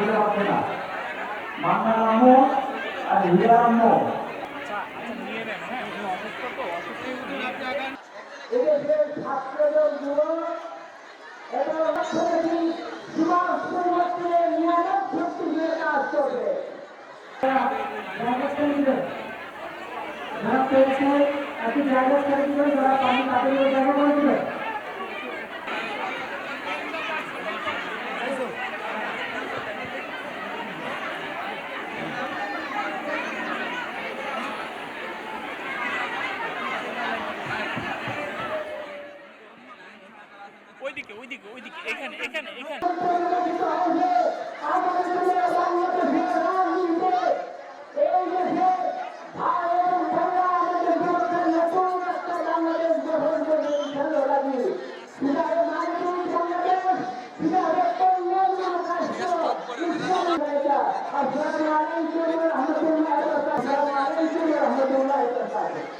খুঁজে পাচ্ছে না মান্না আম্মু আর হিয়া আম্মু। এদেশের ছাত্রদের যুবক এবং অর্থনীতি সমাজ পরিবর্তনের নিয়ামক শক্তি নিয়ে কাজ করবে? যারা পেয়েছে একটি পানি তাদের এখানে এখানে এখানে। রহমতুল্লাহ ভাই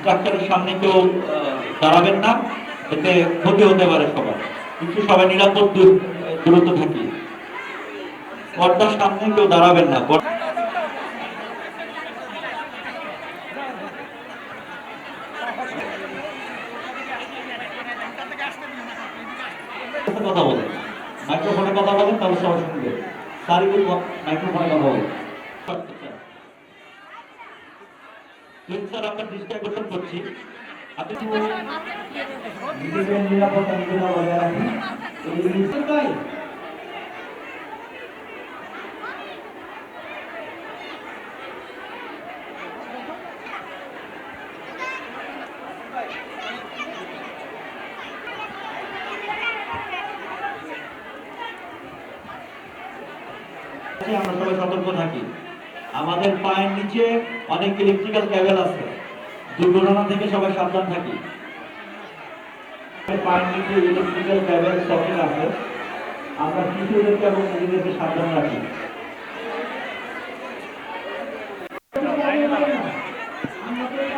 স্ট্রাকচারের সামনে কেউ দাঁড়াবেন না। এতে ক্ষতি হতে পারে সবার। কিন্তু সবাই নিরাপদ দূর- দূরত্ব থাকি। পর্দার সামনে কেউ দাঁড়াবেন না। কথা বলেন। মাইক্রোফোনে কথা বলেন, তাহলে সবাই শুনবে। সারিগুল মাইক্রোফোনে কথা বলেন। স্যার আপনার দৃষ্টি আকর্ষণ করছি। আপনি নিজেদের নিরাপত্তা নিজেরা বজায় রাখুন। এই আমরা সবাই সতর্ক থাকি। আমাদের পায়ের নিচে অনেক ইলেকট্রিক্যাল ক্যাবেল আছে। দুর্ঘটনা থেকে সবাই সাবধান থাকি। পায়ের নিচে ইলেকট্রিক্যাল ক্যাবেল সকেট আছে। আমরা শিশুদেরকে এবং নিজেদেরকে সাবধান রাখি। আমাদের